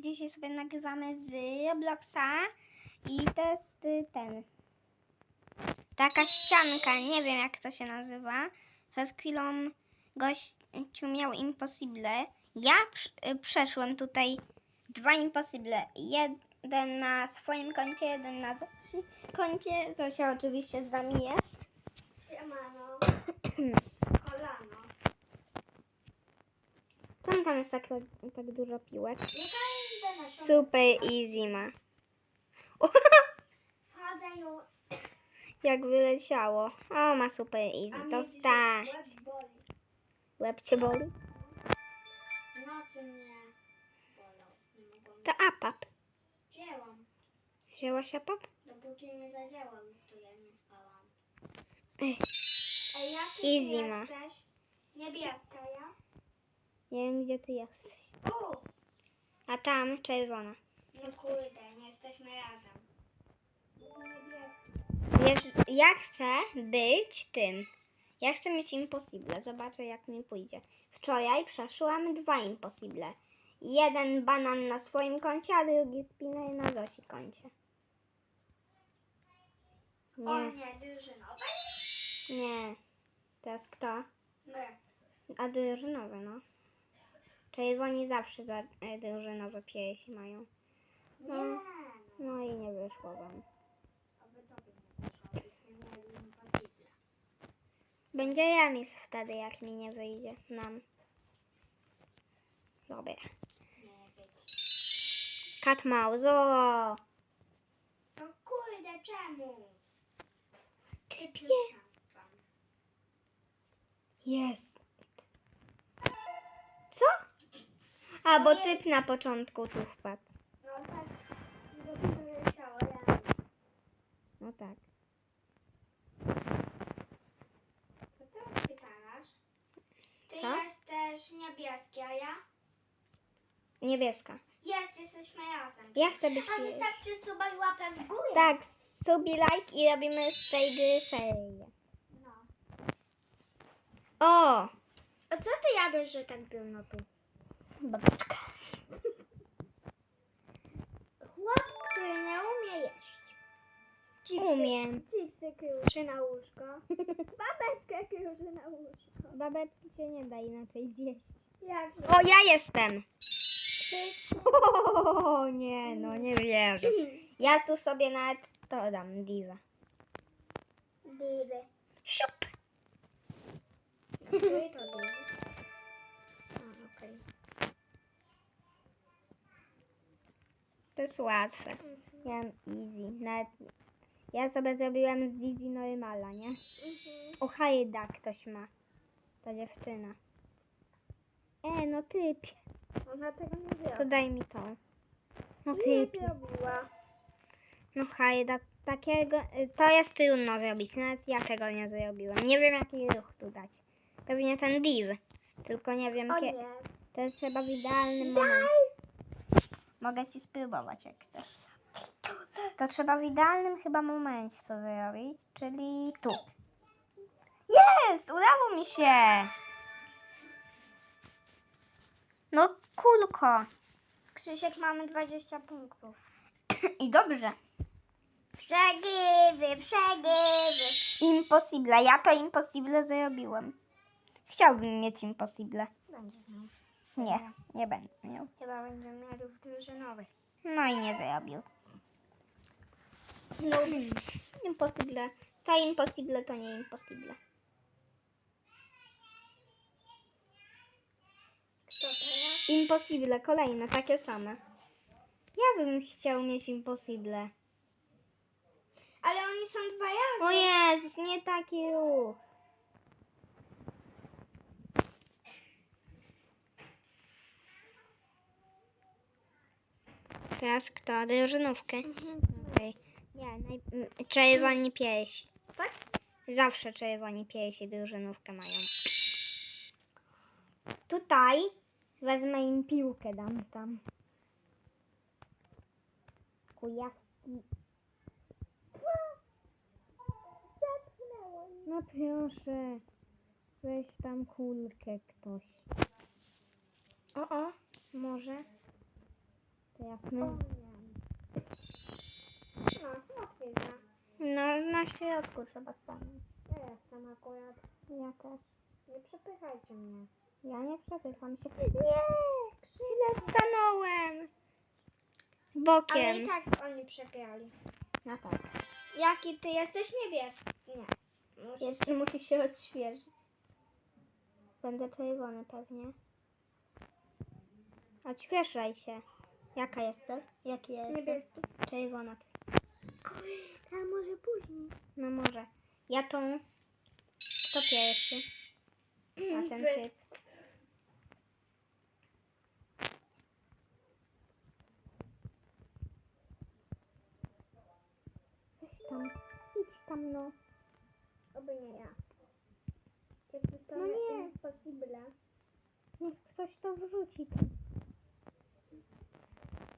dzisiaj sobie nagrywamy z Robloxa i to jest y, ten. Taka ścianka, nie wiem jak to się nazywa. Przed chwilą gościu miał Impossible. Ja y, przeszłem tutaj dwa Impossible. Jeden na swoim koncie, jeden na Zosi koncie. Zosia oczywiście z nami jest. Siemano. Kolano. Tam tam jest tak, tak dużo piłek. Super easy ma. Jak wyleciało. O, ma super easy. To tak. łeb cię boli? Nocy mnie. Nie mogłam. To apap. Wzięłam. Wzięłaś apap? Dopóki nie zadziałał, to ja nie spałam. Ech, Ej, jaki Easy ty ma. jesteś? Niebieska, ja? Nie wiem, gdzie ty jesteś. U! A tam czerwona. No kurde, nie jesteśmy razem. Wiesz, ja chcę być tym. Ja chcę mieć impossible. Zobaczę, jak mi pójdzie. Wczoraj przeszłam dwa impossible. Jeden banan na swoim koncie, a drugi spinner na Zosi koncie. O Nie, nie, drużynowe? nie. Teraz kto? My. A drużynowe, no. Czerwoni zawsze za e, drużynowe piersi mają. Nie. No. No. I nie wyszło wam. Będzie remis wtedy, jak mi nie wyjdzie nam. Dobra. Nie być. Cat mouse. O! No kurde, czemu? Typie. Jest. Co? A, bo typ na początku tu wpadł. No tak, bo to wyleciało, ja. No tak. Co ty pytasz? Ty Co? jesteś niebieski, a ja? Niebieska. Jest, jesteśmy razem. Ja chcę być A pierwszy. zostawcie suba i łapę w górę. Tak, subi like i robimy z tej gry serię. No. O! A co ty jadłeś, że tak było tu? Babeczka. Chłop, który nie umie jeść. Umiem. Chipsy kryły na łóżko. Babeczkę kryły na łóżko. Babeczki się nie da inaczej zjeść. Jak O, ja jestem. Krzyś. O nie, no nie wierzę. Ja tu sobie nawet to dam, diwa. Diwy. Siup. Który to diwy? A, okej. Jest łatwe. Mam easy. Nawet ja sobie zrobiłem z Dizzy normala, nie? Mhm. O, hajda ktoś ma. Ta dziewczyna. E, no typ. Ona tego nie To zrobi. daj mi to. No Nie typ. zrobiła. No hajda, takiego, y, to jest trudno zrobić, nawet ja tego nie zrobiłem. Nie wiem jaki ruch tu dać. Pewnie ten div, tylko nie wiem O kiedy. To jest chyba w idealnym momencie. Mogę ci spróbować jak chcesz. To trzeba w idealnym chyba momencie to zrobić, czyli tu. Jest! Udało mi się! No kulko. Krzysiek, mamy 20 punktów. I dobrze. Przegrywy, przegrywy. Impossible. Ja to impossible zrobiłem. Chciałbym mieć impossible. Będziesz miał. Nie, nie będę miał. Chyba będę miał w drużynowych. No i nie zrobił. No, impossible. To impossible, to nie impossible. Kto teraz? Impossible, kolejne, takie same. Ja bym chciał mieć impossible. Ale oni są dwa razy. O Jezus, nie taki ruch. Teraz kto? Drużynówkę. Mhm. Okej. Ja, naj... czerwoni piesi. Tak? Zawsze czerwoni piesi drużynówkę mają. Tutaj wezmę im piłkę, dam tam. Kujawski. No proszę. Weź tam kulkę ktoś. O, o, może. Jasny. O nie. No. No, na środku trzeba stanąć. Ja jestem akurat. Ja też. Nie przepychajcie mnie. Ja nie przepycham się. Nie! Źle stanąłem! Ale Bokiem. i tak oni przegrali. No tak. Jaki ty jesteś niebieski? Nie. Muszę- Jeszcze musi się odświeżyć. Będę czerwony pewnie. Odświeżaj się. Jaka jesteś? Jaki jesteś? Niebieski. Czerwona. A może później? No może. Ja tą... Kto pierwszy? A ten Wy. typ. Weź tam. Idź tam no. Oby nie ja. Jak dostanę No nie. impossible. Niech ktoś to wrzuci tu.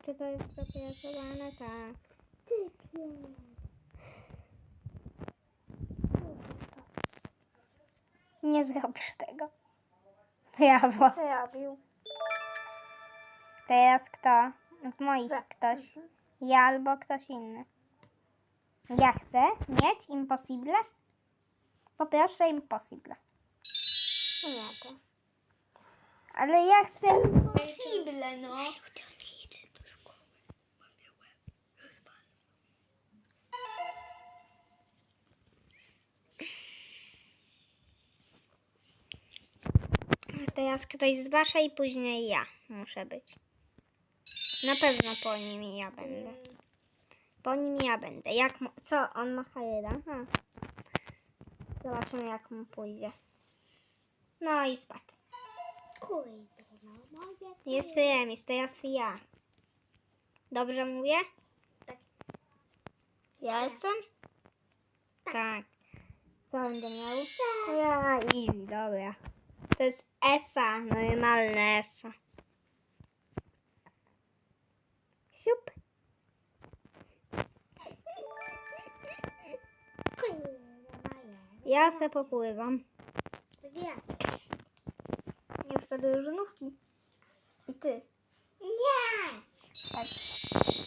Czy to jest dopracowane? Tak. Typie. Nie zrobisz tego. Brawo. Zrobił. Teraz kto? Z moich ktoś. Ja albo ktoś inny. Ja chcę mieć impossible. Poproszę impossible. Nie to. Ale ja chcę Impossible, no. Teraz ktoś z waszej, później ja muszę być. Na pewno po nim ja będę. Po nim ja będę. Jak co? On ma Hayeda? Aha. Zobaczymy jak mu pójdzie. No i spadł. Kurde, no moje. Jest remis, teraz ja. Dobrze mówię? Tak. Ja jestem? Tak. Co będę miał? Ja, easy, dobra. To jest ESA, normalne ESA. Siup. Ja se popływam. Już to do żonówki. I ty. Nie! Tak.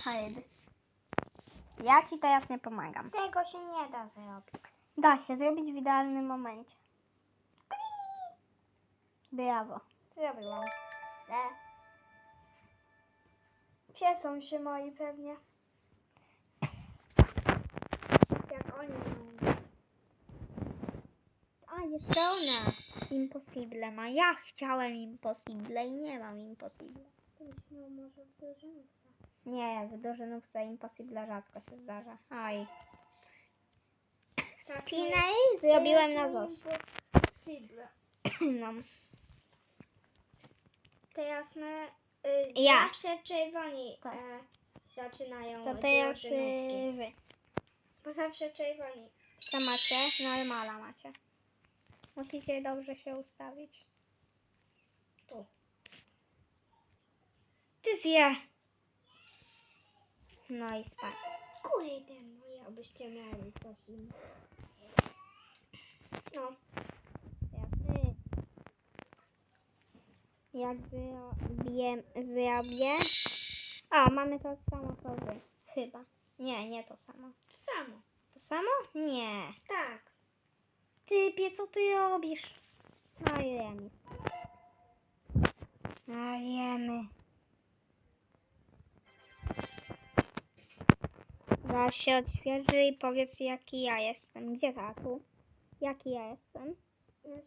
Hajdy. Ja ci teraz nie pomagam. Tego się nie da zrobić. Da się zrobić w idealnym momencie. Brawo. Zrobiłam. E. Piesą się moi pewnie. Jak oni mówią. A, jeszcze ona. Impossible ma. Ja chciałem impossible i nie mam impossible. No może w dożynówce. Nie, w dożynówce impossible rzadko się zdarza. Aj. Spinel zrobiłem na ZOS. Impossible. No. Teraz my y, Ja. zawsze czerwoni Tak. e, zaczynają To od teraz dożynówki. y, wy. Bo zawsze czerwoni. Co macie? Normala macie. Musicie dobrze się ustawić. Tu. Ty wie. No i spadł. Kurde, moje, abyście mieli innego. No. Jakby, jak zrobię, zrobię... A, mamy to samo co wy. Chyba. Nie, nie to samo. Samo. To samo? Nie. Tak. Typie, co ty robisz? No i remis. No jemy. Zaraz się odświeży i powiedz jaki ja jestem. Gdzie tatu? Jaki ja jestem? Się nie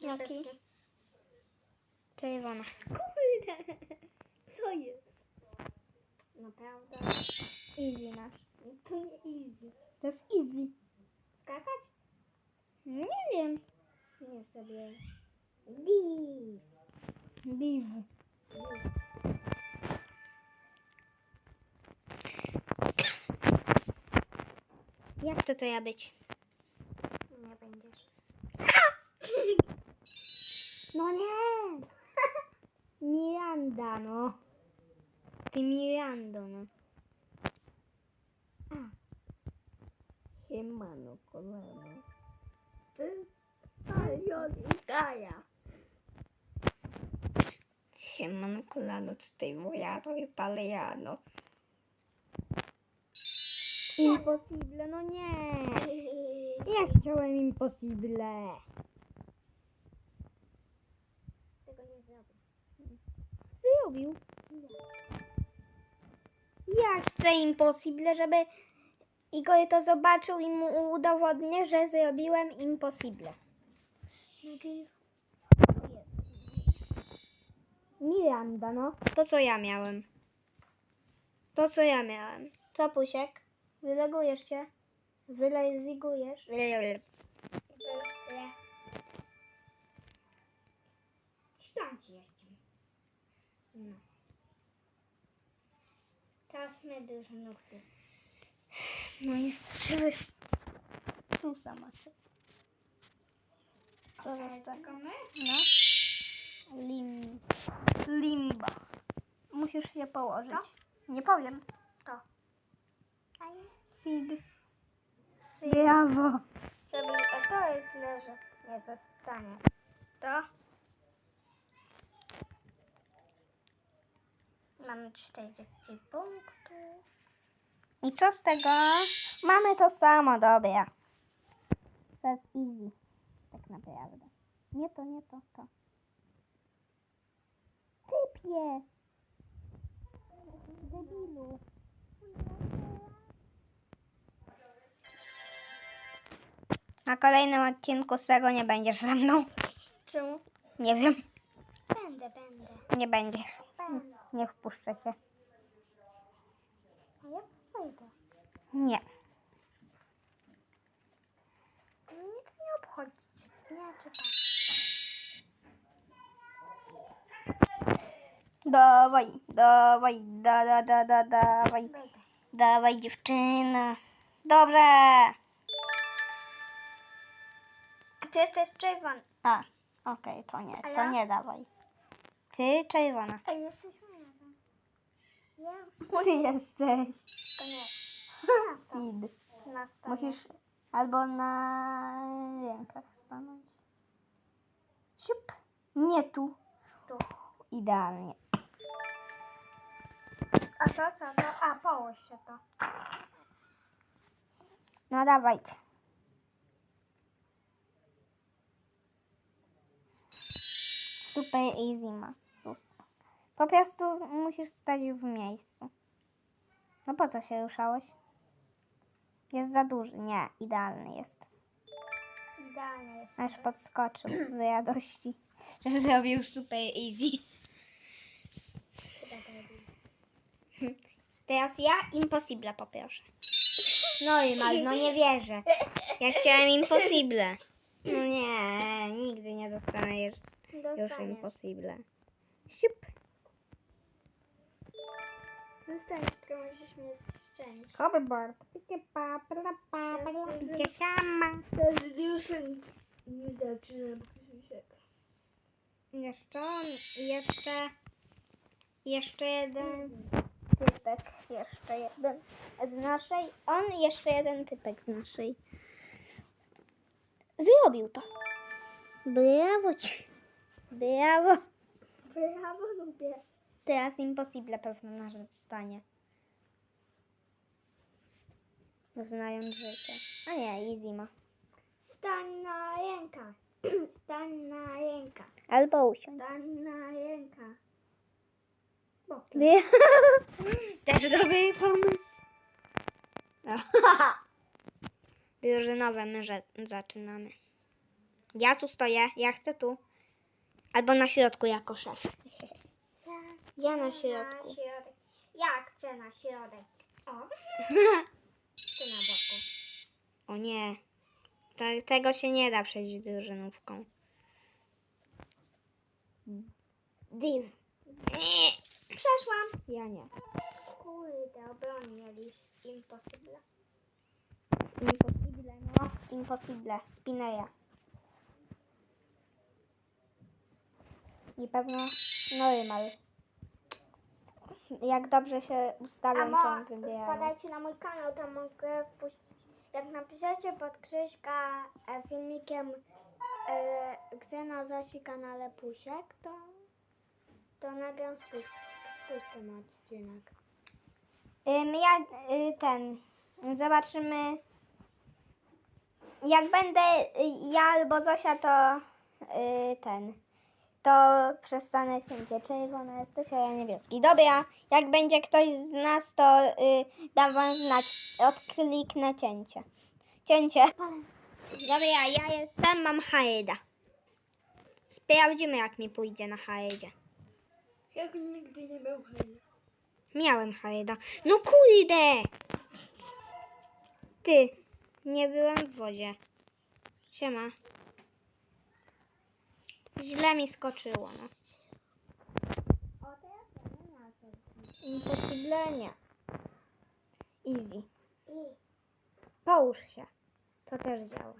Jaki? Czerwona. Kurde. Co jest? Naprawdę? Easy masz. To nie easy. To jest easy. Skakać? Nie wiem. Nie sobie. Div. Biw. Jak to to ja być? Nie będziesz. No nie! Miranda, no. Ty Mirando, no. A. Siemano, kolano. Ty. Alion i Gaja. Siemano kolano, tutaj Wojano i Paliano. Impossible, no nie. Ja chciałem impossible. Tego nie zrobię. Zrobił. Ja chcę impossible, żeby Igor to zobaczył i mu udowodnię, że zrobiłem impossible. Miranda, no. To co ja miałem. To co ja miałem. Co Pusiek? Wylegujesz się? Wylegujesz? Śpiący jestem. No. Teraz my dużo nokty. No i strzyły. Tu sama się. Co zostało? No. Lim. Limba. Musisz się położyć. Nie powiem. To. Sid. Brawo. Żeby, a to jest leży. Nie, to stanie. To. Mamy 40 punktów. I co z tego? Mamy to samo, dobra. To jest easy. Tak naprawdę. Nie to, nie to, to. Typie! Debilu. Na kolejnym odcinku z tego nie będziesz ze mną. Czemu? Nie wiem. Będę, będę. Nie będziesz. Nie wpuszczę cię. A ja wejdę. Nie. Mnie to nie obchodzi. Nie, czy tak. Dawaj, dawaj, da, da, da, da, dawaj. Dawaj dziewczyna. Dobrze. Ty jesteś czerwony. A, okej, to nie, to nie dawaj. Ty czerwona. A razem. Ja? Ty jesteś. To nie. Sid. Na stole. Musisz albo na rękach stanąć. Siup. Nie tu. Tu. Idealnie. A co, co to? A, połóż się to. No dawajcie. Super easy ma. Po prostu musisz stać w miejscu. No po co się ruszałeś? Jest za duży. Nie, idealny jest. Idealnie jest. Aż podskoczył z radości, że zrobił super easy. Teraz ja impossible poproszę. No i mal, no nie wierzę. Ja chciałem impossible. No nie, nigdy nie dostanę już, już impossible. Siup. Tylko musisz mieć szczęście. Hoverboard. Picie pa, pra, pa, pra, picie sama. To jest już nie zaczynam Krzysiek. Jeszcze on, jeszcze, jeszcze jeden typek, jeszcze jeden z naszej, on jeszcze jeden typek z naszej. Zrobił to. Brawo ci. Brawo. Brawo, lubię. Teraz impossible pewno nasz stanie. Znając życie. A nie, easy ma. Stań na rękach. Stań na rękach. Albo usiądź. Stań na rękach. Bokiem. Też dobry pomysł. Drużynowe my że- zaczynamy. Ja tu stoję, ja chcę tu. Albo na środku jako szef. Ja na środku. środek. Ja chcę na środek. O. Ty na boku. O nie. Te- tego się nie da przejść drużynówką. Div. Nie. Przeszłam. Ja nie. Kurde, obrony mieli impossible. Impossible, no. Impossible. Spineja. I pewno normal. Jak dobrze się A ustawią, mo, to wpadajcie na mój kanał, tam mogę wpuścić. Jak napiszecie pod Krzyśka e, filmikiem e, Ksena Zasi kanale Pusiek, to, to to nagram z, Puś, z Puśkiem odcinek. Ym, ja y, ten. Zobaczymy. Jak będę y, ja albo Zosia, to y, ten. To przestanę cięcie. Czerwona jesteś, a ja niebieski. Dobra, jak będzie ktoś z nas, to y, dam wam znać. Odkliknę cięcie. Cięcie. Dobra, ja jestem, mam Haeda. Sprawdzimy, jak mi pójdzie na Haedzie. Jak nigdy nie był chętny. Miałem Haeda. No kurde! Ty, nie byłem w wodzie. Siema. Źle mi skoczyło, no. O, teraz ja nie naszedł. Impossible nie. Easy. Połóż się. To też działa.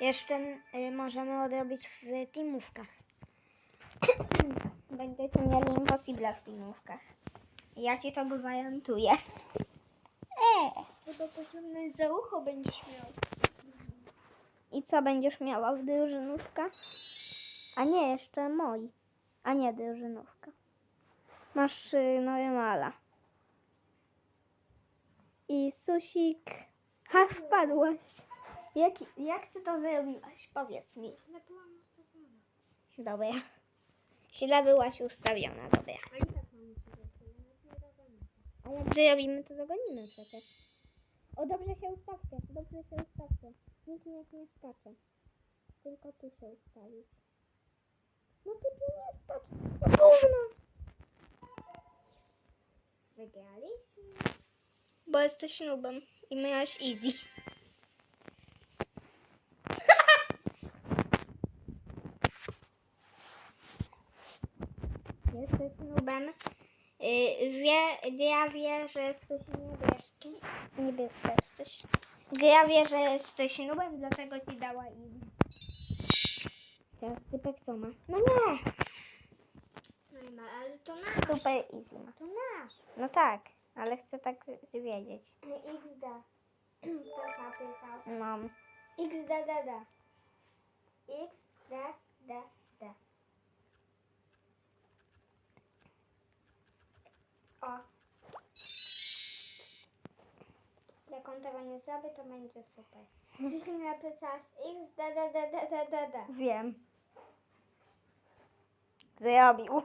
Jeszcze y, możemy odrobić w teamówkach. Będziecie mieli impossible w teamówkach. Ja ci to gwarantuję. E, chyba pociągnąć za ucho będziesz miał. I co będziesz miała w drużynówkach? A nie, jeszcze moi. A nie, drużynówka. Masz y, normala. I susik. Ha, wpadłaś. Jak, jak ty to zrobiłaś? Powiedz mi. Ale byłam ustawiona. Dobra. Źle byłaś ustawiona, dobra. A i tak mam ci rzeczy, ja nie dogonię. A jak zrobimy, to zagonimy przecież. O, dobrze się ustawcie, dobrze się ustawcie. Nikt niech nie skacze. Tylko tu się ustawić. No ty tu nie skacz. No gówno. Wygraliśmy. Bo jesteś nubem i miałeś easy. jesteś nubem. Y, wie, gra wie, że jesteś niebieski. Niebieski jesteś. Gra wie, że jesteś nubem, dlatego ci dała easy. Teraz typek co ma? No nie! No i ma, ale to nasz. Super easy ma. To nasz. No tak, ale chcę tak wiedzieć. XD. Ktoś napisał. No. XDDD. XDDD. O. Jak on tego nie zrobi, to będzie super. Jeśli napisał XDDDDDD. Wiem. Zrobił.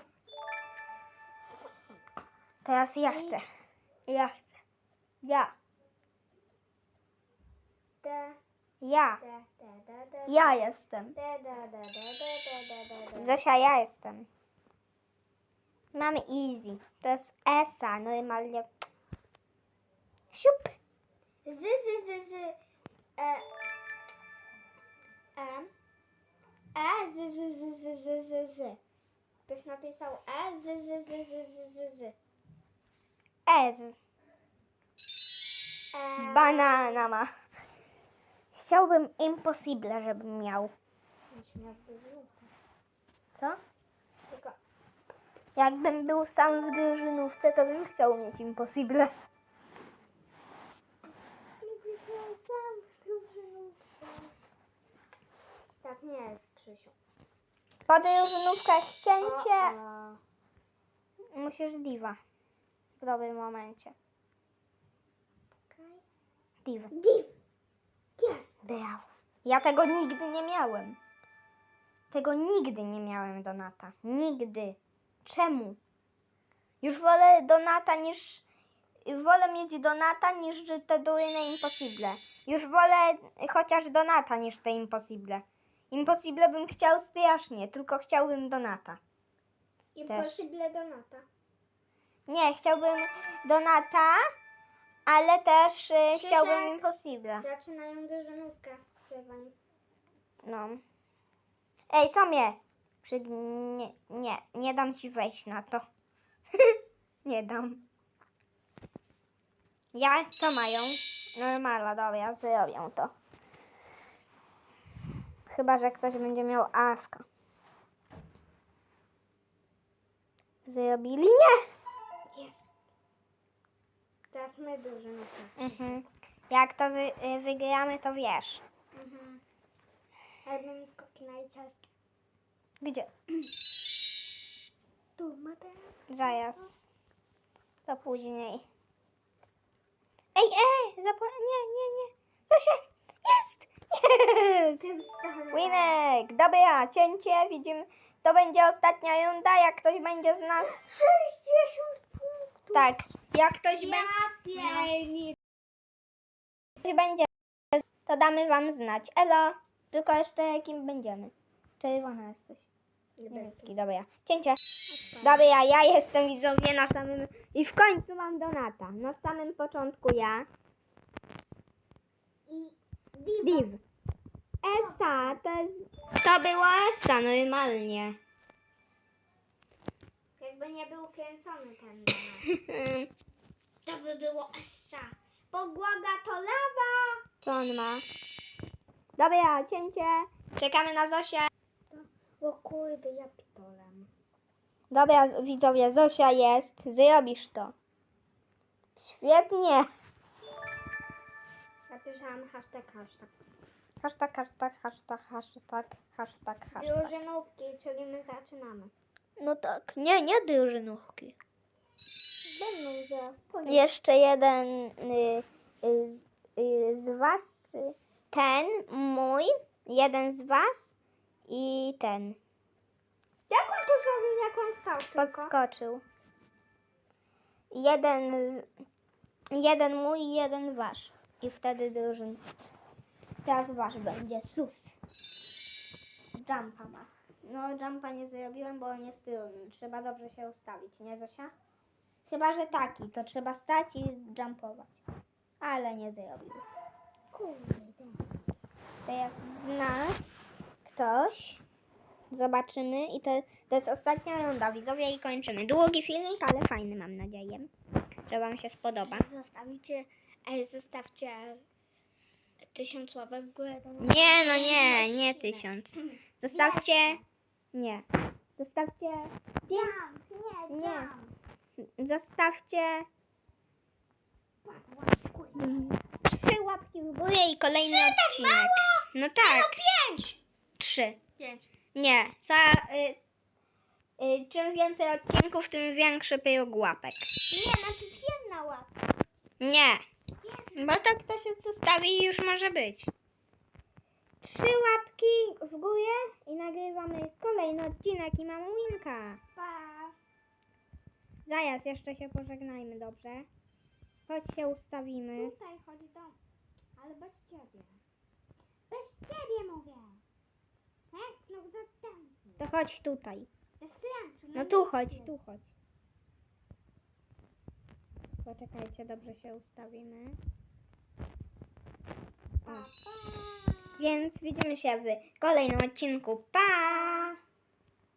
Teraz ja chcę. Ja chcę. Ja. D, Ja. D, D, D, D, Ja jestem. D, D, D, D, D, D, D, D, D. Zosia, ja jestem. Mamy easy. To jest Esa, normalnie. Siup. Z, z, z, z, e, M, E, z, z, z, z, z, z, z. Ktoś napisał E, z, z, z, z, z, z, z. Ez. E, Banana ma. Chciałbym impossible, żebym miał. Co? Tylko, Jakbym był sam w drużynówce, to bym chciał mieć impossible. jakbyś miał sam w drużynówce. Tak nie jest, Krzysiu. Po drużynówkach cięcie. O, o. Musisz diva. W dobrym momencie. Okej. Div. Div! Jest! Brawo. Ja tego nigdy nie miałem. Tego nigdy nie miałem Donata. Nigdy. Czemu? Już wolę Donata niż... Wolę mieć Donata niż te durne Impossible. Już wolę chociaż Donata niż te Impossible. Impossible bym chciał strasznie, tylko chciałbym Donata. Impossible Donata. Nie, chciałbym Donata, ale też y, Krzysiek. chciałbym Impossible. Zaczynają. Śpiewań. No. Ej, co mnie? Przy... Nie, nie, nie dam ci wejść na to. nie dam. Ja, co mają? Normala, dobra, zrobią to. Chyba, że ktoś będzie miał AFK. Zrobili? Nie! Jest. Teraz my drużynówkę. Mhm. Jak to wy, y, wygramy, to wiesz. Mhm. Robimy skoki na ciastki. Gdzie? Tu, Mateusz. Zaraz. To później. Ej, ej! Zapła- nie, nie, nie. Proszę! Jest! Winek! Dobra, cięcie. Widzimy. To będzie ostatnia runda. Jak ktoś będzie z nas. 60 punktów. Tak. Jak ktoś Ja będzie. pierni. będzie, to damy wam znać. Elo! Tylko jeszcze jakim będziemy. Czerwona jesteś. Niebieski, dobra. Cięcie. Dobra, ja jestem widzowie na samym... I w końcu mam Donata. Na samym początku ja. I. Div. Esa, to jest... To było Esa, normalnie. Jakby nie był kręcony ten domek. To by było Essa. Pogłaga to lawa. Co on ma? Dobra, cięcie. Czekamy na Zosię. O kurde, ja pitolem. Dobra, widzowie, Zosia jest. Zrobisz to. Świetnie. Napisałam hashtag, hashtag. Hashtag, hashtag, hashtag, hashtag, hashtag, hashtag. Drużynówki, czyli my zaczynamy. No tak, nie, nie drużynówki. Będą zaraz po nim. Jeszcze jeden y, y, z, y, z was, ten mój, jeden z was i ten Jak on to zrobił, jak on stał tylko? podskoczył. Jeden, z, jeden mój i jeden wasz. I wtedy drużyn. Teraz wasz będzie sus. Jumpa ma. No jumpa nie zrobiłem, bo on jest trudny. Trzeba dobrze się ustawić, nie Zosia? Chyba, że taki, to trzeba stać i jumpować. Ale nie zrobił. Kurde. Teraz z nas ktoś. Zobaczymy i to, to jest ostatnia runda, widzowie i kończymy. Długi filmik, ale fajny mam nadzieję, że wam się spodoba. Zostawicie, ej, zostawcie tysiąc łapek w górę. Nie, no nie, nie tysiąc. Zostawcie, nie. Zostawcie, nie, Nie. zostawcie trzy łapki w górę i kolejny odcinek. No tak. Pięć. Trzy. Pięć. Nie, za, y, y, czym więcej odcinków, tym większy pyłek łapek. Nie, najpierw jedna łapka. Nie, bo tak to się zostawi i już może być. Trzy łapki w górę i nagrywamy kolejny odcinek i mamy winka. Pa. Zaraz, jeszcze się pożegnajmy, dobrze? Chodź się ustawimy. Tutaj chodzi dom. Ale bez ciebie. Bez ciebie mówię. Jak? No do tańcu. To chodź tutaj. Bez tańcu. No tu chodź, tu chodź. Poczekajcie, dobrze się ustawimy. Więc widzimy się w kolejnym odcinku. Pa!